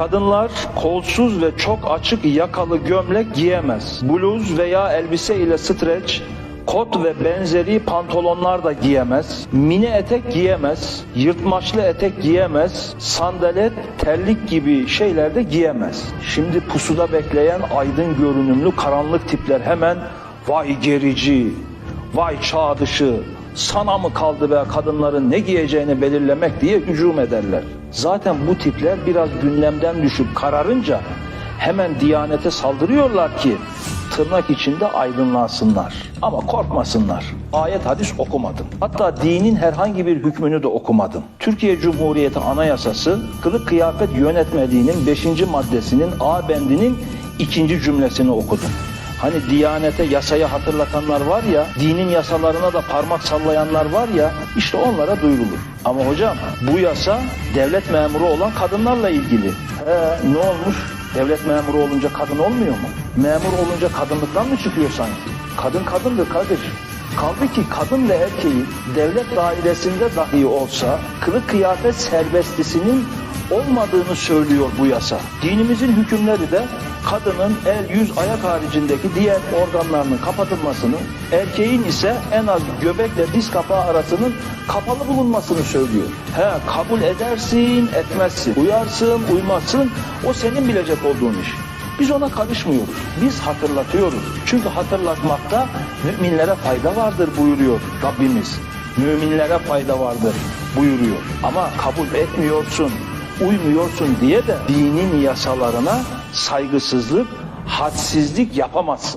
Kadınlar kolsuz ve çok açık yakalı gömlek giyemez. Bluz veya elbise ile streç, kot ve benzeri pantolonlar da giyemez. Mini etek giyemez. Yırtmaçlı etek giyemez. Sandalet, terlik gibi şeyler de giyemez. Şimdi pusuda bekleyen aydın görünümlü karanlık tipler hemen vay gerici, vay çağ dışı, sana mı kaldı be kadınların ne giyeceğini belirlemek diye hücum ederler. Zaten bu tipler biraz gündemden düşüp kararınca hemen diyanete saldırıyorlar ki tırnak içinde aydınlansınlar. Ama korkmasınlar. Ayet hadis okumadım. Hatta dinin herhangi bir hükmünü de okumadım. Türkiye Cumhuriyeti Anayasası kılık kıyafet yönetmeliğinin 5. maddesinin A bendinin ikinci cümlesini okudum. Hani Diyanete yasayı hatırlatanlar var ya, dinin yasalarına da parmak sallayanlar var ya, işte onlara duyurulur. Ama hocam bu yasa devlet memuru olan kadınlarla ilgili. He, ne olmuş? Devlet memuru olunca kadın olmuyor mu? Memur olunca kadınlıktan mı çıkıyor sanki? Kadın kadındır kardeşim. Kaldı ki kadın ve erkeğin devlet dairesinde dahi olsa kılık kıyafet serbestisinin olmadığını söylüyor bu yasa. Dinimizin hükümleri de kadının el, yüz, ayak haricindeki diğer organlarının kapatılmasını, erkeğin ise en az göbekle diz kapağı arasının kapalı bulunmasını söylüyor. He, kabul edersin, etmezsin, uyarsın, uymazsın, o senin bilecek olduğun iş. Biz ona karışmıyoruz. Biz hatırlatıyoruz. Çünkü hatırlatmakta müminlere fayda vardır buyuruyor Rabbimiz. Müminlere fayda vardır buyuruyor. Ama kabul etmiyorsun, uymuyorsun diye de dinin yasalarına saygısızlık, hadsizlik yapamazsın.